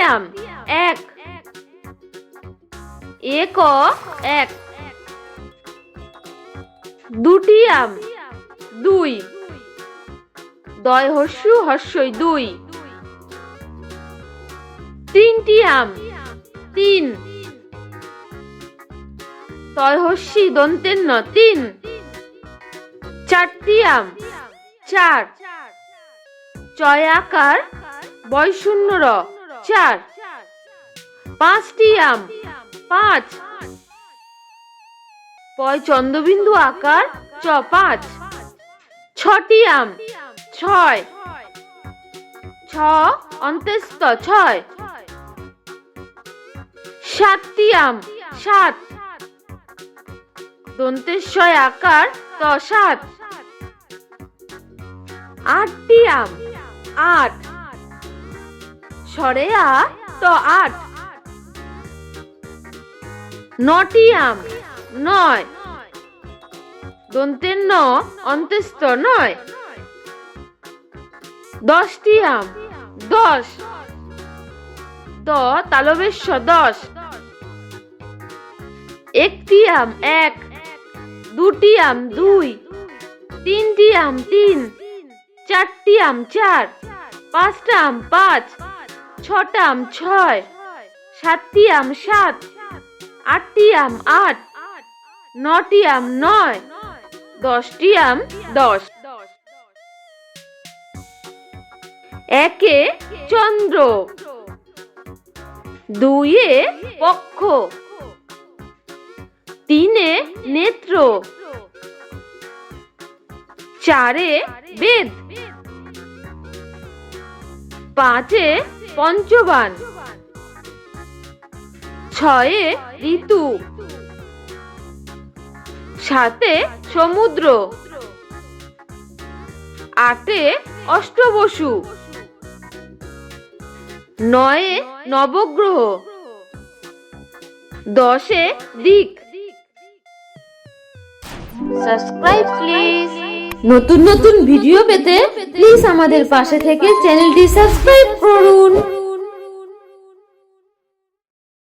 আম এক। এক এক। দুটি আম দুই। দয় হস্যু হস্যই দুই। তিনটি আম তিন। তয় হস্যি দন্তের ন তিন। চারটি আম চার। চয় আকার বয় শূন্য র চার, পাঁচটি আম, পাঁচ। পয় চন্দ্রবিন্দু আকার, চ পাঁচ। ছটি আম, ছয়। ছ অন্ত্যস্ত ছয়। সাতটি আম, সাত। দন্তেশ্বয় আকার, ত সাত। আটটি আম, আট। সরে আ, ত আট। নটি আম, নয়। দন্তের ন অন্ত্যস্ত নয়। দশটি আম, দশ। দ তালবেশ্ব দশ। একটি আম, এক। দুটি আম, দুই। তিনটি আম, তিন। চারটি আম, চার। পাঁচটা আম, পাঁচ। ছটা আম ছয় সাতটি আম সাত আটটি আম আট নটি আম নয় দশটি আম দশ। একে চন্দ্র, দুইয়ে পক্ষ, তিনে নেত্র, চারে বেদ, পাঁচে পঞ্চবান। ছয়ে ঋতু। সাতে সমুদ্র। আটে অষ্টবসু। নয়ে নবগ্রহ। দশে দিক। সাবস্ক্রাইব প্লিজ নতুন নতুন ভিডিও পেতে প্লিজ আমাদের পাশে থেকে চ্যানেলটি সাবস্ক্রাইব করুন।